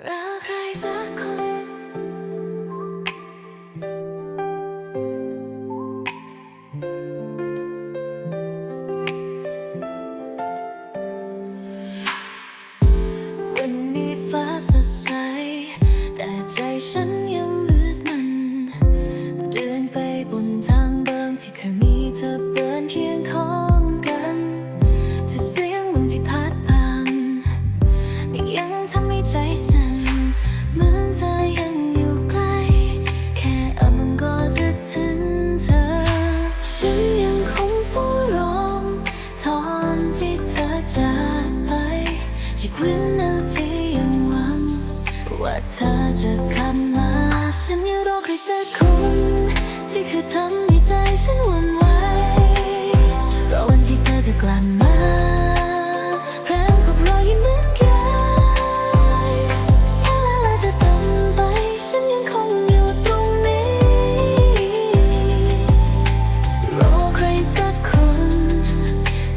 Ah.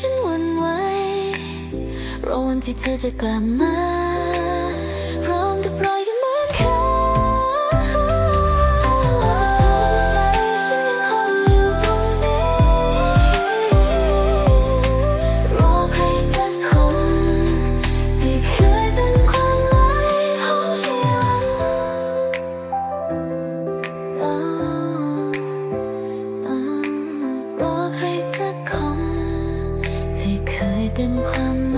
ฉันหวันไหวรอวันที่เธอจะกลับมา 脸庞